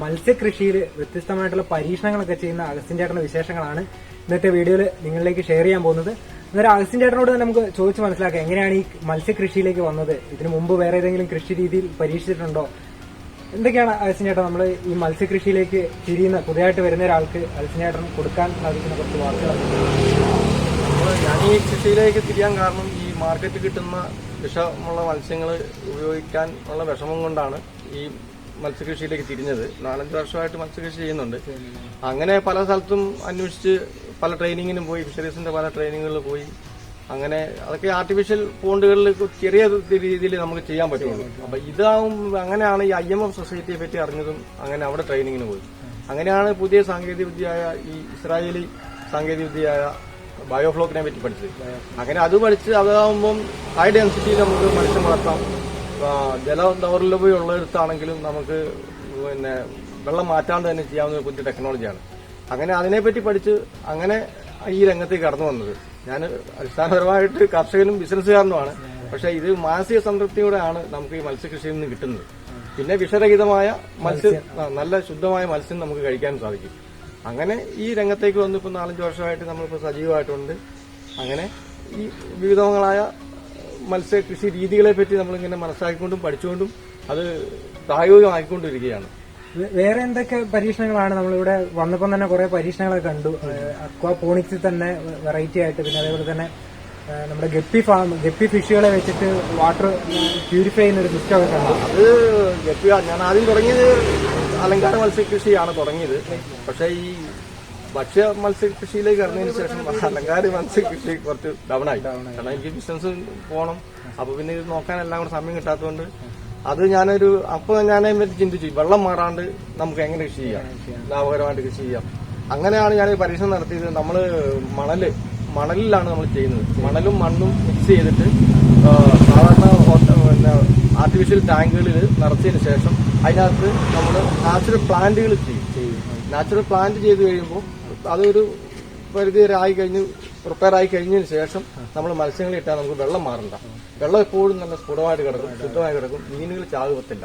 മത്സ്യകൃഷിയിൽ വ്യത്യസ്തമായിട്ടുള്ള പരീക്ഷണങ്ങളൊക്കെ ചെയ്യുന്ന അഗസ്റ്റിൻ ചേട്ടന്റെ വിശേഷങ്ങളാണ് ഇന്നത്തെ വീഡിയോയിൽ നിങ്ങളിലേക്ക് ഷെയർ ചെയ്യാൻ പോകുന്നത്. അന്നേരം അഗസ്റ്റിൻ ചേട്ടനോട് തന്നെ നമുക്ക് ചോദിച്ച് മനസ്സിലാക്കാം എങ്ങനെയാണ് ഈ മത്സ്യകൃഷിയിലേക്ക് വന്നത്? ഇതിനു മുമ്പ് വേറെ ഏതെങ്കിലും കൃഷി രീതിയിൽ പരീക്ഷിച്ചിട്ടുണ്ടോ? എന്തൊക്കെയാണ് അഗസ്റ്റിൻ ചേട്ടൻ നമ്മൾ ഈ മത്സ്യകൃഷിയിലേക്ക് തിരിയുന്ന പുതിയതായിട്ട് വരുന്ന ഒരാൾക്ക് അഗസ്റ്റിൻ ചേട്ടൻ കൊടുക്കാൻ സാധിക്കുന്ന കുറച്ച് വാർത്തകൾ ഞാൻ ഈ കൃഷിയിലേക്ക് തിരിയാൻ കാരണം ഈ മാർക്കറ്റ് കിട്ടുന്ന വിഷമുള്ള മത്സ്യങ്ങൾ ഉപയോഗിക്കാൻ ഉള്ള വിഷമം കൊണ്ടാണ് ഈ മത്സ്യകൃഷിയിലേക്ക് തിരിഞ്ഞത്. നാലഞ്ച് വർഷമായിട്ട് മത്സ്യകൃഷി ചെയ്യുന്നുണ്ട്. അങ്ങനെ പല സ്ഥലത്തും അന്വേഷിച്ച് പല ട്രെയിനിങ്ങിനും പോയി ഫിഷറീസിന്റെ പല ട്രെയിനിങ്ങുകളിൽ പോയി. അങ്ങനെ അതൊക്കെ ആർട്ടിഫിഷ്യൽ പോണ്ടുകളിൽ ചെറിയ രീതിയിൽ നമുക്ക് ചെയ്യാൻ പറ്റുള്ളൂ. അപ്പൊ ഇതാവും അങ്ങനെയാണ് ഈ ഐ എം എഫ് സൊസൈറ്റിയെ പറ്റി അറിഞ്ഞതും അങ്ങനെ അവിടെ ട്രെയിനിങ്ങിന് പോയി. അങ്ങനെയാണ് പുതിയ സാങ്കേതിക വിദ്യയായ ഈ ഇസ്രായേലി സാങ്കേതിക വിദ്യയായ ബയോഫ്ലോക്കിനെ പറ്റി പഠിച്ചത്. അങ്ങനെ അത് പഠിച്ച് അതാവുമ്പം ഹൈ ഡെൻസിറ്റി നമുക്ക് മത്സ്യം വളർത്താം. ജല ദൗർലഭ്യമുള്ളിടത്താണെങ്കിലും നമുക്ക് പിന്നെ വെള്ളം മാറ്റാണ്ട് തന്നെ ചെയ്യാവുന്ന ഒരു പുതിയ ടെക്നോളജിയാണ് അങ്ങനെ അതിനെപ്പറ്റി പഠിച്ച് അങ്ങനെ ഈ രംഗത്തേക്ക് കടന്നു വന്നത്. ഞാൻ അടിസ്ഥാനപരമായിട്ട് കർഷകനും ബിസിനസ്സുകാരനുമാണ്. പക്ഷെ ഇത് മാനസിക സംതൃപ്തിയോടെയാണ് നമുക്ക് ഈ മത്സ്യകൃഷിയിൽ നിന്ന് കിട്ടുന്നത്. പിന്നെ വിഷരഹിതമായ മത്സ്യം നല്ല ശുദ്ധമായ മത്സ്യം നമുക്ക് കഴിക്കാൻ സാധിക്കും. അങ്ങനെ ഈ രംഗത്തേക്ക് വന്ന് ഇപ്പം നാലഞ്ച് വർഷമായിട്ട് നമ്മളിപ്പോൾ സജീവമായിട്ടുണ്ട്. അങ്ങനെ ഈ വിവിധങ്ങളായ മത്സ്യകൃഷി രീതികളെ പറ്റി നമ്മളിങ്ങനെ മനസ്സിലാക്കിക്കൊണ്ടും പഠിച്ചുകൊണ്ടും അത് പ്രായോഗികമാക്കിക്കൊണ്ടിരിക്കുകയാണ് വേറെ എന്തൊക്കെ പരീക്ഷണങ്ങളാണ് നമ്മളിവിടെ വന്നപ്പം തന്നെ കുറെ പരീക്ഷണങ്ങളൊക്കെ കണ്ടു. അക്വാപോണിക്സിൽ തന്നെ വെറൈറ്റി ആയിട്ട് പിന്നെ അതേപോലെ തന്നെ നമ്മുടെ ഗപ്പി ഫാം ഗപ്പി ഫിഷുകളെ വെച്ചിട്ട് വാട്ടർ പ്യൂരിഫൈ ചെയ്യുന്ന ഒരു സിസ്റ്റം ഒക്കെ കണ്ടു. അത് ഗപ്പി ഞാൻ ആദ്യം തുടങ്ങിയത് അലങ്കാര മത്സ്യകൃഷിയാണ് തുടങ്ങിയത്. പക്ഷേ ഈ ഭക്ഷ്യ മത്സ്യകൃഷിയിലേക്ക് ഇറങ്ങിയതിന് ശേഷം അലങ്കാരി മത്സ്യകൃഷി കുറച്ച് ഡൗൺ ആയി. കാരണം എനിക്ക് ബിസിനസ് പോകണം അപ്പൊ പിന്നെ ഇത് നോക്കാൻ എല്ലാം കൂടെ സമയം കിട്ടാത്തതുകൊണ്ട് അത് ഞാനൊരു അപ്പൊ ഞാൻ ചിന്തിച്ചു വെള്ളം മാറാണ്ട് നമുക്ക് എങ്ങനെ കൃഷി ചെയ്യാം? ലാഭകരമായിട്ട് കൃഷി ചെയ്യാം. അങ്ങനെയാണ് ഞാൻ പരീക്ഷണം നടത്തിയത്. നമ്മൾ മണൽ മണലിലാണ് നമ്മൾ ചെയ്യുന്നത്. മണലും മണ്ണും മിക്സ് ചെയ്തിട്ട് സാധാരണ പിന്നെ ആർട്ടിഫിഷ്യൽ ടാങ്കുകളിൽ നിറച്ചതിന് ശേഷം അതിനകത്ത് നമ്മൾ നാച്ചുറൽ പ്ലാന്റുകൾ ചെയ്യും. നാച്ചുറൽ പ്ലാന്റ് ചെയ്ത് കഴിയുമ്പോൾ അതൊരു പരിധി വരെ ആയി കഴിഞ്ഞ് പ്രിപ്പയർ ആയി കഴിഞ്ഞതിന് ശേഷം നമ്മൾ മത്സ്യങ്ങൾ ഇട്ടാൽ നമുക്ക് വെള്ളം മാറണ്ട. വെള്ളം എപ്പോഴും നല്ല സ്ഫുടമായിട്ട് കിടക്കും ശുദ്ധമായി കിടക്കും മീനുകൾ ചാകുപത്തില്ല.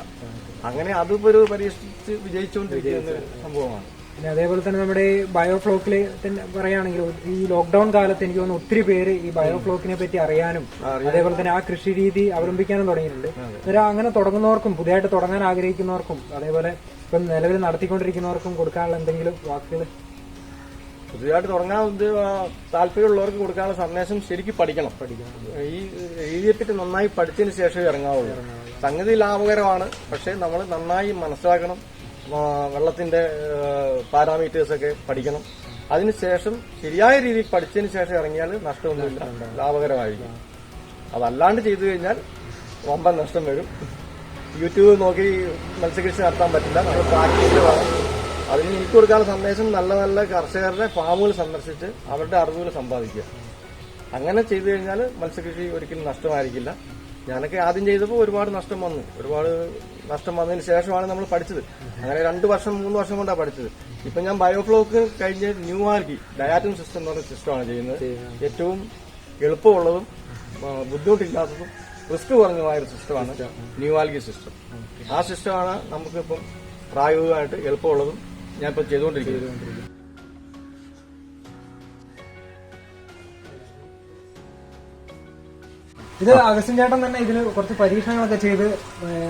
അങ്ങനെ അതിപ്പോ ഒരു പരീക്ഷിച്ച് വിജയിച്ചുകൊണ്ടിരിക്കുന്ന സംഭവമാണ്. പിന്നെ അതേപോലെ തന്നെ നമ്മുടെ ഈ ബയോഫ്ലോക്കിൽ തന്നെ പറയുകയാണെങ്കിൽ ഈ ലോക്ക്ഡൌൺ കാലത്ത് എനിക്ക് തോന്നുന്നു ഒത്തിരി പേര് ഈ ബയോഫ്ലോക്കിനെ പറ്റി അറിയാനും അതേപോലെ തന്നെ ആ കൃഷി രീതി അവലംബിക്കാനും തുടങ്ങിയിട്ടുണ്ട്. അന്നേരം അങ്ങനെ തുടങ്ങുന്നവർക്കും പുതിയതായിട്ട് തുടങ്ങാൻ ആഗ്രഹിക്കുന്നവർക്കും അതേപോലെ ഇപ്പം നിലവിൽ നടത്തിക്കൊണ്ടിരിക്കുന്നവർക്കും കൊടുക്കാനുള്ള എന്തെങ്കിലും വാക്കുകൾ പുതിയതായിട്ട് തുടങ്ങാൻ താല്പര്യമുള്ളവർക്ക് കൊടുക്കാനുള്ള സന്ദേശം ശരിക്കും പഠിക്കണം. ഈ രീതിയെപ്പറ്റി നന്നായി പഠിച്ചതിന് ശേഷം ഇറങ്ങാവുള്ളൂ. സംഗതി ലാഭകരമാണ് പക്ഷെ നമ്മൾ നന്നായി മനസ്സിലാക്കണം വെള്ളത്തിന്റെ പാരാമീറ്റേഴ്സ് ഒക്കെ പഠിക്കണം. അതിനുശേഷം ശരിയായ രീതിയിൽ പഠിച്ചതിന് ശേഷം ഇറങ്ങിയാൽ നഷ്ടമൊന്നുമില്ല ലാഭകരമായിരിക്കും. അതല്ലാണ്ട് ചെയ്തു കഴിഞ്ഞാൽ വമ്പൻ നഷ്ടം വരും. യൂട്യൂബ് നോക്കി മത്സ്യകൃഷി നടത്താൻ പറ്റില്ല നമ്മൾ പ്രാക്ടീസ് വേണം. അതിന് എനിക്ക് കൊടുക്കാനുള്ള സന്ദേശം നല്ല നല്ല കർഷകരുടെ ഫാമുകൾ സന്ദർശിച്ച് അവരുടെ അറിവുകൾ സമ്പാദിക്കുക. അങ്ങനെ ചെയ്തു കഴിഞ്ഞാൽ മത്സ്യകൃഷി ഒരിക്കലും നഷ്ടമായിരിക്കില്ല. ഞാനൊക്കെ ആദ്യം ചെയ്തപ്പോൾ ഒരുപാട് നഷ്ടം വന്നു. ഒരുപാട് നഷ്ടം വന്നതിന് ശേഷമാണ് നമ്മൾ പഠിച്ചത്. അങ്ങനെ രണ്ട് വർഷം മൂന്ന് വർഷം കൊണ്ടാണ് പഠിച്ചത്. ഇപ്പം ഞാൻ ബയോഫ്ലോക്ക് കഴിഞ്ഞ് ന്യൂ ആൽഗി ഡയാറ്റം സിസ്റ്റം എന്ന് പറഞ്ഞ സിസ്റ്റമാണ് ചെയ്യുന്നത്. ഏറ്റവും എളുപ്പമുള്ളതും ബുദ്ധിമുട്ടില്ലാത്തതും റിസ്ക് കുറഞ്ഞതുമായ ഒരു സിസ്റ്റമാണ് ന്യൂ ആൽഗി സിസ്റ്റം. ആ സിസ്റ്റമാണ് നമുക്കിപ്പം പ്രായോഗികമായിട്ട് എളുപ്പമുള്ളതും ഞാനിപ്പോൾ ചെയ്തുകൊണ്ടിരിക്കുന്നത് ഇത് അഗസ്റ്റിൻ ചേട്ടൻ തന്നെ ഇതിൽ കുറച്ച് പരീക്ഷണങ്ങളൊക്കെ ചെയ്ത്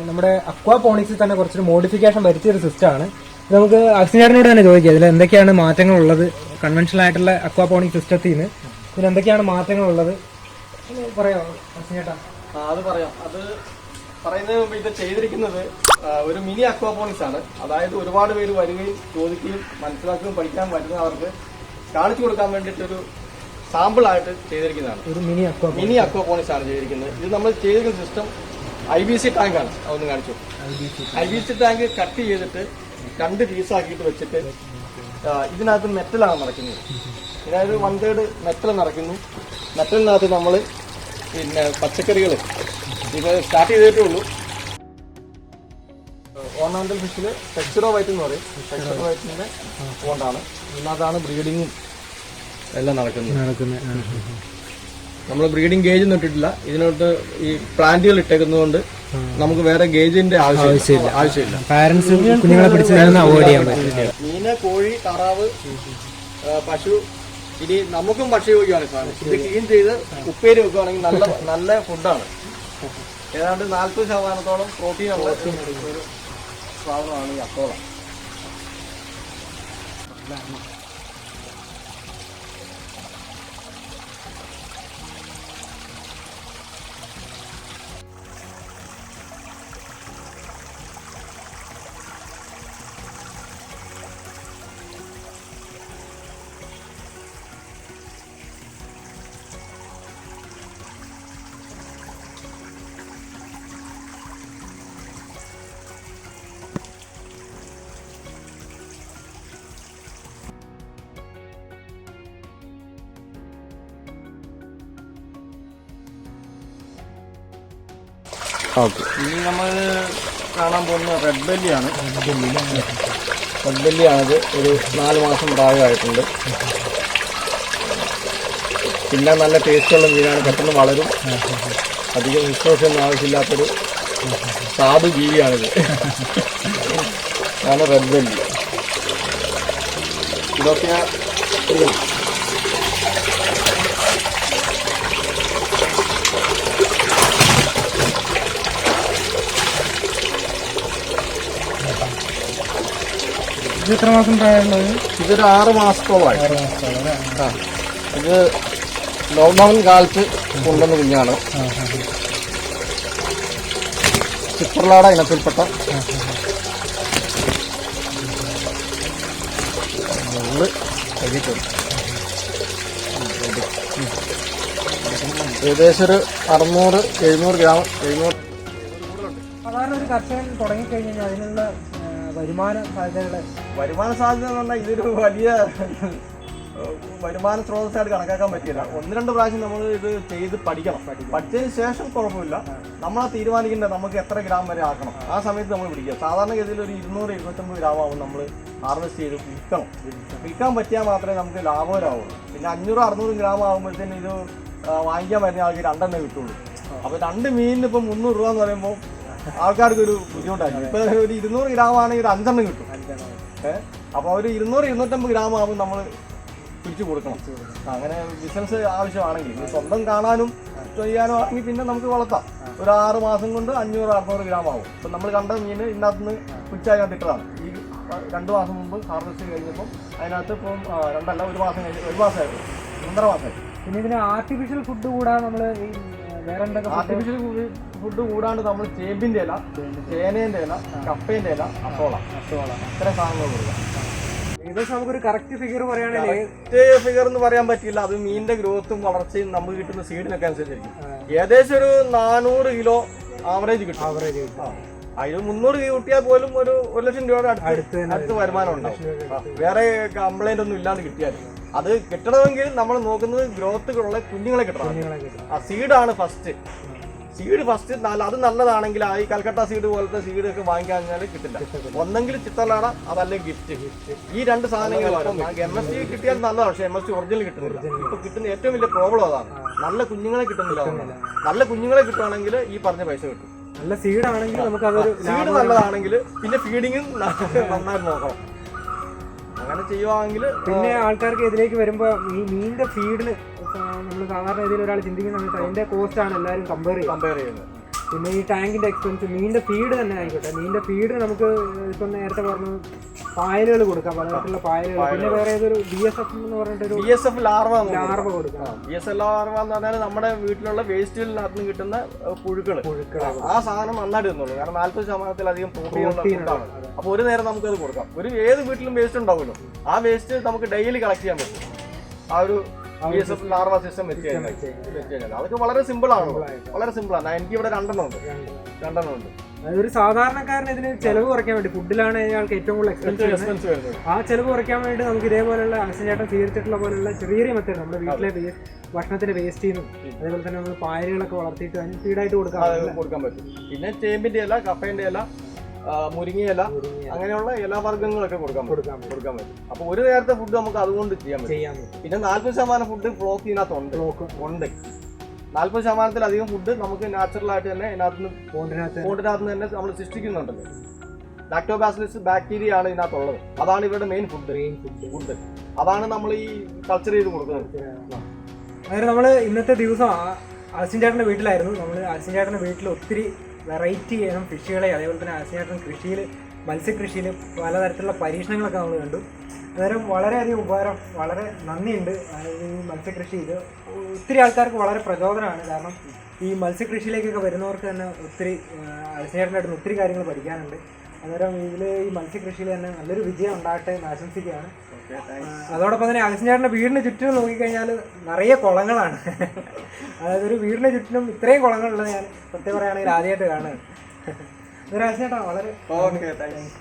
നമ്മുടെ അക്വാ പോണിക്സിൽ തന്നെ കുറച്ചൊരു മോഡിഫിക്കേഷൻ വരുത്തിയ ഒരു സിസ്റ്റമാണ് നമുക്ക് അഗസ്റ്റിൻ ചേട്ടനോട് തന്നെ ചോദിക്കാം. ഇതിൽ എന്തൊക്കെയാണ് മാറ്റങ്ങൾ ഉള്ളത് കൺവെൻഷണൽ ആയിട്ടുള്ള അക്വാപോണിക് സിസ്റ്റത്തിൽ നിന്ന്. ഇതിൽ എന്തൊക്കെയാണ് മാറ്റങ്ങൾ ഉള്ളത് പറയാം പറയാമോ അഗസ്റ്റിൻ ചേട്ടാ? അത് പറയാം. അത് പറയുന്നതിന് മുമ്പ് ഇത് ചെയ്തിരിക്കുന്നത് ഒരു മിനി അക്വാപോണിക്സ് ആണ്. അതായത് ഒരുപാട് പേര് വരികയും ചോദിക്കുകയും മനസ്സിലാക്കുകയും പഠിക്കാൻ വരുന്നവർക്ക് കാണിച്ചു കൊടുക്കാൻ വേണ്ടിയിട്ടൊരു സാമ്പിൾ ആയിട്ട് ചെയ്തിരിക്കുന്നതാണ്. ഒരു മിനി അക്വാ മിനി അക്വാപോണിക്സ് ആണ് ചെയ്തിരിക്കുന്നത്. ഇത് നമ്മൾ ചെയ്തിരിക്കുന്ന system I B C tank ആണ്. അതൊന്ന് കാണിച്ചു. I B C tank cut ചെയ്തിട്ട് രണ്ട് പീസാക്കിയിട്ട് വെച്ചിട്ട് ഇതിനകത്ത് മെറ്റലാണ് നടക്കുന്നത്. അതായത് വൺ തേർഡ് മെറ്റൽ നിറയ്ക്കുന്നു മെറ്റലിനകത്ത് നമ്മൾ പിന്നെ പച്ചക്കറികൾ ഇത് സ്റ്റാർട്ട് ചെയ്തിട്ടേ ഉള്ളൂ. ഓർണമെന്റൽ ഫിഷിൽ ടെക്സ്റ്റോ വൈറ്റ് എന്ന് പറയും. ടെക്സ്റ്റോ വൈറ്റിന്റെ ഫോണ്ടാണ് ഇതിനകത്താണ് ബ്രീഡിങ്ങും എല്ലാം നടക്കുന്നത്. നടക്കുന്നത്. നമ്മൾ ബ്രീഡിംഗ് ഗേജ് ഒന്നും ഇട്ടിട്ടില്ല. ഇതിനോട്ട് ഈ പ്ലാന്റുകൾ ഇട്ടേക്കുന്നതുകൊണ്ട് നമുക്ക് വേറെ ഗേജിന്റെ ആവശ്യമില്ല. ആവശ്യമില്ല. പാരന്റ്സ് കുഞ്ഞുങ്ങളെ പിടിച്ചു അവോയ്ഡ് ചെയ്യാൻ പറ്റും മീന് കോഴി താറാവ് പശു ഇനി നമുക്കും ഭക്ഷ്യയോഗ്യമാണ് സാധനം ഇത് ക്ലീൻ ചെയ്ത് ഉപ്പേരി വെക്കുകയാണെങ്കിൽ നല്ല നല്ല ഫുഡാണ് ഏതാണ്ട് നാൽപ്പത് ശതമാനത്തോളം പ്രോട്ടീൻ ഉള്ള ഒരു സാധനമാണ് ഈ അത്തോള ഇനി നമ്മൾ കാണാൻ പോകുന്ന റെഡ് ബെല്ലിയാണ് റെഡ് ബെല്ലിയാണിത് ഒരു നാല് മാസം പ്രായമായിട്ടുണ്ട് പിന്നെ നല്ല ടേസ്റ്റുള്ള മീനാണ്. പെട്ടെന്ന് വളരും. അധികം വിശ്വാസമൊന്നും ആവശ്യമില്ലാത്തൊരു സാധു ജീവിയാണിത്. ആണ് റെഡ് ബെല്ലി ഇതൊക്കെ ഇത് എത്ര മാസം പ്രായമുള്ളത്? ഇതൊരു ആറ് മാസത്തോളമായി. ആറ് മാസത്തോളം ആ. ഇത് ലോക്ക്ഡൗൺ കാലത്ത് കൊണ്ടുവന്ന കുഞ്ഞാണ്. ചിത്രലാട ഇനത്തിൽപ്പെട്ട. കഴിച്ചിട്ടുണ്ട് ഏകദേശം ഒരു അറുന്നൂറ് എഴുന്നൂറ് ഗ്രാം എഴുന്നൂറ്. സാധാരണ ഒരു കർഷകൻ തുടങ്ങിക്കഴിഞ്ഞാൽ കഴിഞ്ഞാൽ അതിനുള്ള ആ, വരുമാന സാധ്യതകളെ. വരുമാന സാധ്യത എന്ന് പറഞ്ഞാൽ ഇതൊരു വലിയ വരുമാന സ്രോതസ്സായിട്ട് കണക്കാക്കാൻ പറ്റില്ല. ഒന്ന് രണ്ട് പ്രാവശ്യം നമ്മൾ ഇത് ചെയ്ത് പഠിക്കണം. പഠിച്ചതിന് ശേഷം കുഴപ്പമില്ല. നമ്മളാ തീരുമാനിക്കേണ്ടത് നമുക്ക് എത്ര ഗ്രാം വരെ ആക്കണം. ആ സമയത്ത് നമ്മൾ പിടിക്കുക. സാധാരണഗതിയിൽ ഒരു ഇരുന്നൂറ് ഇരുന്നൂറ്റമ്പത് ഗ്രാം ആവും നമ്മൾ ഹാർവെസ്റ്റ് ചെയ്ത് വിൽക്കണം. വിൽക്കാൻ പറ്റിയാൽ മാത്രമേ നമുക്ക് ലാഭകരമാവുള്ളൂ പിന്നെ അഞ്ഞൂറ് അറുന്നൂറ് ഗ്രാം ആകുമ്പോഴത്തേന് ഇത് വാങ്ങിക്കാൻ വരുന്ന ആൾക്ക് രണ്ടെണ്ണേ കിട്ടുള്ളൂ. അപ്പോൾ രണ്ട് മീനിന് ഇപ്പം മുന്നൂറ് രൂപ എന്ന് പറയുമ്പോൾ ആൾക്കാർക്ക് ഒരു ബുദ്ധിമുട്ടായിരിക്കും. ഇപ്പൊ ഒരു ഇരുന്നൂറ് ഗ്രാം ആണെങ്കിൽ ഒരു അഞ്ചെണ്ണം കിട്ടും. ഏഹ് അപ്പൊ ഒരു ഇരുന്നൂറ് ഇരുന്നൂറ്റമ്പത് ഗ്രാം ആകുമ്പോൾ നമ്മൾ തിരിച്ചു കൊടുക്കണം. അങ്ങനെ ബിസിനസ് ആവശ്യമാണെങ്കിൽ സ്വന്തം കാണാനും ചെയ്യാനും ആണെങ്കിൽ പിന്നെ നമുക്ക് വളർത്താം. ഒരു ആറ് മാസം കൊണ്ട് അഞ്ഞൂറ് അറുന്നൂറ് ഗ്രാം ആവും. ഇപ്പൊ നമ്മൾ കണ്ട മീൻ ഇതിനകത്ത് നിന്ന് പിടിച്ചായി കണ്ടിട്ടതാണ് ഈ രണ്ട് മാസം മുമ്പ് ഹാർവെസ്റ്റ് കഴിഞ്ഞപ്പോൾ അതിനകത്ത് ഇപ്പം രണ്ടല്ല ഒരു മാസം കഴിഞ്ഞ് ഒരു മാസമായിരുന്നു. ഒന്നര മാസമായി. പിന്നെ ഇതിന് ആർട്ടിഫിഷ്യൽ ഫുഡ് കൂടാ നമ്മൾ ഈ ആർട്ടിഫിഷ്യൽ ഫുഡ് കൂടാണ്ട് നമ്മൾ ചേമ്പിന്റെ ഇല ചേനേന്റെ ഇല കപ്പേന്റെ ഇല അത്തോള ഇത്ര സാധനങ്ങൾ കൊടുക്കാം ഏകദേശം നമുക്കൊരു കറക്റ്റ് ഫിഗർ പറയുകയാണെങ്കിൽ ഫിഗർ എന്ന് പറയാൻ പറ്റില്ല അത് മീനിന്റെ ഗ്രോത്തും വളർച്ചയും നമുക്ക് കിട്ടുന്ന സീഡിനൊക്കെ അനുസരിച്ചിരിക്കും. ഏകദേശം ഒരു നാനൂറ് കിലോ ആവറേജ് കിട്ടും. ആവറേജ് കിട്ടും അതിൽ മുന്നൂറ് കിട്ടിയാൽ പോലും ഒരു ഒരു ലക്ഷം രൂപയുടെ അടുത്ത് അടുത്ത് വരുമാനം ഉണ്ടാവും. വേറെ കംപ്ലൈന്റ് ഒന്നും ഇല്ലാണ്ട് കിട്ടിയാൽ അത് കിട്ടണമെങ്കിൽ നമ്മൾ നോക്കുന്നത് ഗ്രോത്തുകളുള്ള കുഞ്ഞുങ്ങളെ കിട്ടണം. ആ സീഡാണ് ഫസ്റ്റ് സീഡ് ഫസ്റ്റ് നല്ല അത് നല്ലതാണെങ്കിൽ ആ ഈ കൽക്കട്ട സീഡ് പോലത്തെ സീഡ് ഒക്കെ വാങ്ങിക്കാൻ കഴിഞ്ഞാൽ കിട്ടില്ല. ഒന്നെങ്കിൽ ചിത്തലാട അതല്ലെങ്കിൽ ഗിഫ്റ്റ് ഈ രണ്ട് സാധനങ്ങൾ എം എസ് സി കിട്ടിയാൽ നല്ലതാണ് പക്ഷെ എം എസ് സി ഒറിജിനൽ കിട്ടുന്നില്ല. ഇപ്പൊ കിട്ടുന്ന ഏറ്റവും വലിയ പ്രോബ്ലം അതാണ്. നല്ല കുഞ്ഞുങ്ങളെ കിട്ടുന്നില്ല നല്ല കുഞ്ഞുങ്ങളെ കിട്ടുവാണെങ്കിൽ ഈ പറഞ്ഞ പൈസ കിട്ടും. നല്ല സീഡ് ആണെങ്കിൽ നമുക്ക് സീഡ് നല്ലതാണെങ്കിൽ പിന്നെ ഫീഡിങ്ങും നന്നായിട്ട് നോക്കണം. അങ്ങനെ ചെയ്യുവാണെങ്കിൽ പിന്നെ ആൾക്കാർക്ക് ഇതിലേക്ക് വരുമ്പോ ഈ മീനിന്റെ ഫീഡിന് നമ്മൾ സാധാരണ രീതിയിൽ ഒരാൾ ചിന്തിക്കുന്ന സമയത്ത് അതിന്റെ കോസ്റ്റ് ആണ് എല്ലാവരും കമ്പയർ ചെയ്യുന്നത്. പിന്നെ ഈ ടാങ്കിന്റെ എക്സ്പെൻസ് മീനിന്റെ ഫീഡ് തന്നെ ആയിക്കോട്ടെ. മീനിന്റെ ഫീഡ് നമുക്ക് ഇപ്പം നേരത്തെ പറഞ്ഞു പായലുകൾ കൊടുക്കാം. പലതരത്തിലുള്ള പായലുകൾ. പിന്നെ വേറെ ഏതൊരു ബി എസ് എഫ് എന്ന് പറഞ്ഞിട്ടൊരു B S F larva larva കൊടുക്കാം. ബി എസ് എൽ ലാർവ എന്ന് പറഞ്ഞാൽ നമ്മുടെ വീട്ടിലുള്ള നിന്ന് കിട്ടുന്ന പുഴുക്കൾ പുഴുക്കൾ ആ സാധനം നന്നായിട്ട് തിന്നുള്ളൂ. കാരണം നാൽപ്പത് ശതമാനത്തിലധികം പ്രോട്ടീൻ ഉള്ള അപ്പോൾ ഒരു നേരം നമുക്കത് അത് കൊടുക്കാം. ഒരു ഏത് വീട്ടിലും വേസ്റ്റ് ഉണ്ടാവുമല്ലോ. ആ വേസ്റ്റ് നമുക്ക് ഡെയിലി കളക്ട് ചെയ്യാൻ പറ്റും. ആ ഒരു B S F larva system വെച്ച് കഴിഞ്ഞാൽ അതൊക്കെ വളരെ സിമ്പിൾ ആണ് വളരെ സിമ്പിൾ ആണ്. എനിക്ക് ഇവിടെ രണ്ടെണ്ണം. ഉണ്ട് രണ്ടെണ്ണം ഉണ്ട് ഒരു സാധാരണക്കാരന് ഇതിന് ചെലവ് കുറയ്ക്കാൻ വേണ്ടി ഫുഡിലാണ് അയാൾക്ക് ഏറ്റവും കൂടുതൽ എക്സ്പെൻസ് വരുന്നത്. ആ ചെലവ് കുറയ്ക്കാൻ വേണ്ടി നമുക്ക് ഇതേപോലെയുള്ള അലസഞ്ചേട്ടൻ സ്വീകരിച്ചിട്ടുള്ള പോലെയുള്ള ചെറിയ ചെറിയ മെത്തേഡ് നമ്മുടെ വീട്ടിലെ ഭക്ഷണത്തിന്റെ വേസ്റ്റ് ചെയ്യുന്നു അതേപോലെ തന്നെ നമ്മൾ പായലുകളൊക്കെ വളർത്തിയിട്ട് അതിന് ഫീഡായിട്ട് കൊടുക്കാൻ കൊടുക്കാൻ പറ്റും. പിന്നെ ചേമ്പിന്റെ ഇല കപ്പേന്റെ ഇല ആ, മുരിങ്ങ ഇല അങ്ങനെയുള്ള ഇലവർഗങ്ങളൊക്കെ കൊടുക്കാൻ കൊടുക്കാൻ പറ്റും. കൊടുക്കാൻ പറ്റും. അപ്പൊ ഒരു നേരത്തെ ഫുഡ് നമുക്ക് അതുകൊണ്ട് ചെയ്യാൻ പറ്റും. പിന്നെ നാല്പത് ശതമാനം ഫുഡ് ബ്ലോക്ക് ഇതിനകത്തുണ്ട്. ബ്ലോക്ക് ഉണ്ട്. നാല്പത് ശതമാനത്തിലധികം ഫുഡ് നമുക്ക് നാച്ചുറൽ ആയിട്ട് തന്നെ ഇതിനകത്ത് കോണ്ടിനകത്ത് പോണ്ടിനകത്ത് തന്നെ. നമ്മൾ സൃഷ്ടിക്കുന്നുണ്ട്. ലാക്ടോബാസിലിസ് ബാക്ടീരിയ ആണ് ഇതിനകത്തുള്ളത്. അതാണ് ഇവരുടെ മെയിൻ ഫുഡ് ഫുഡ് അതാണ് നമ്മൾ ഈ കൾച്ചർ ചെയ്ത് കൊടുക്കുന്നത്. അതായത് നമ്മൾ ഇന്നത്തെ ദിവസം അസിൻ ചേട്ടന്റെ വീട്ടിലായിരുന്നു. നമ്മൾ അസിൻ ചേട്ടന്റെ വീട്ടിൽ ഒത്തിരി വെറൈറ്റി ഇനം ഫിഷുകളെ അതേപോലെ തന്നെ ആസിയാക്കും കൃഷിയിൽ മത്സ്യകൃഷിയിൽ പലതരത്തിലുള്ള പരീക്ഷണങ്ങളൊക്കെ നമ്മൾ കണ്ടു. അന്നേരം വളരെയധികം ഉപകാരം വളരെ നന്ദിയുണ്ട്. ഈ മത്സ്യകൃഷി ഇത് ഒത്തിരി ആൾക്കാർക്ക് വളരെ പ്രചോദനമാണ്. കാരണം ഈ മത്സ്യകൃഷിയിലേക്കൊക്കെ വരുന്നവർക്ക് തന്നെ ഒത്തിരി അസിൻ ചേട്ടന്റെ അടുത്ത് ഒത്തിരി കാര്യങ്ങൾ പഠിക്കാനുണ്ട്. അന്നേരം ഇതിൽ ഈ മത്സ്യകൃഷിയിൽ തന്നെ നല്ലൊരു വിജയം ഉണ്ടാകട്ടെ എന്ന് ആശംസിക്കുകയാണ്. അതോടൊപ്പം തന്നെ അഗസ്റ്റിൻചേട്ടന്റെ വീടിന് ചുറ്റും നോക്കിക്കഴിഞ്ഞാൽ നിറയെ കുളങ്ങളാണ്. അതായത് ഒരു വീടിന് ചുറ്റിനും ഇത്രയും കുളങ്ങളുള്ളത് ഞാൻ സത്യം പറയുകയാണെങ്കിൽ ആദ്യമായിട്ട് കാണുകയാണ്. ഒരു അഗസ്റ്റിനേട്ടാ വളരെ ഓക്കെ താങ്ക്സ്